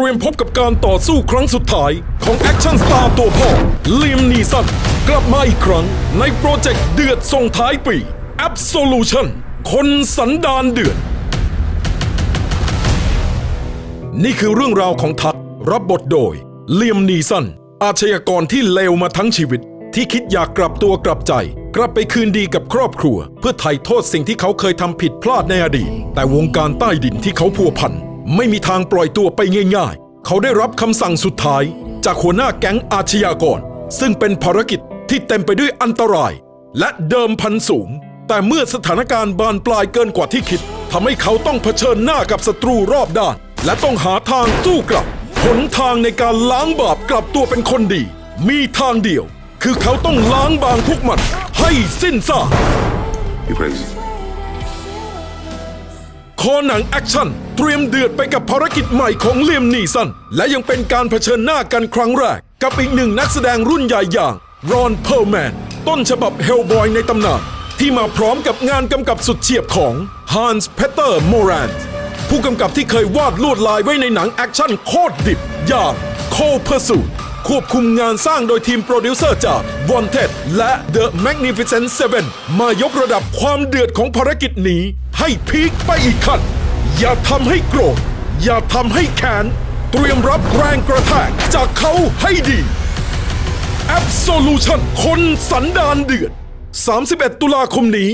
ตรียมพบกับการต่อสู้ครั้งสุดท้ายของแอคชั่นสตาร์ตัวพ่อลิมนีสันกลับมาอีกครั้งในโปรเจกต์เดือดส่งท้ายปี Absolution คนสันดานเดือด นี่คือเรื่องราวของทักรับบทโดยเลียมนีสันอาชญากรที่เลวมาทั้งชีวิต ที่คิดอยากกลับตัวกลับใจ กลับไปคืนดีกับครอบครัว เพื่อไถ่โทษสิ่งที่เขาเคยทำผิดพลาดในอดีต แต่วงการใต้ดินที่เขาพัวพัน ไม่มีทางปล่อยตัวไปง่าย ๆ เขาได้รับคำสั่งสุดท้าย จากหัวหน้าแก๊งอาชญากร ซึ่งเป็นภารกิจที่เต็มไปด้วยอันตราย และเดิมพันสูง แต่เมื่อสถานการณ์บานปลายเกินกว่าที่คิดทำให้เขาต้องเผชิญหน้ากับศัตรูรอบด้าน และต้องหาทางสู้กลับหนทางในการล้างบาปกลับตัวเป็นคนดี มีทางเดียว คือเขาต้องล้างบางทุกมันให้สิ้นซาก คอหนังแอคชั่น เตรียมเดือดไปกับภารกิจใหม่ของเลียมนีสัน และยังเป็นการเผชิญหน้ากันครั้งแรก กับอีกหนึ่งนักแสดงรุ่นใหญ่อย่างรอนเพ r ร์แมน ต้นฉบับเฮลบอยในตำนานที่มาพร้อมกับงานกำกับสุดเฉียบของฮันส์เพเตอร์โมรานผู้กำกับที่เคยวาดลวดลายไว้ในหนังแอคชั่นโคตรดิบอย่างโคเพอร์สู ควบคุมงานสร้างโดยทีมโปรดิวเซอร์จาก Wanted และ The Magnificent Seven มายกระดับความเดือดของภารกิจนี้ ให้พีคไปอีกขั้น อย่าทำให้โกรธ อย่าทำให้แค้นเตรียมรับแรงกระแทกจากเขาให้ดี Absolution คนสันดานเดือด 31 ตุลาคมนี้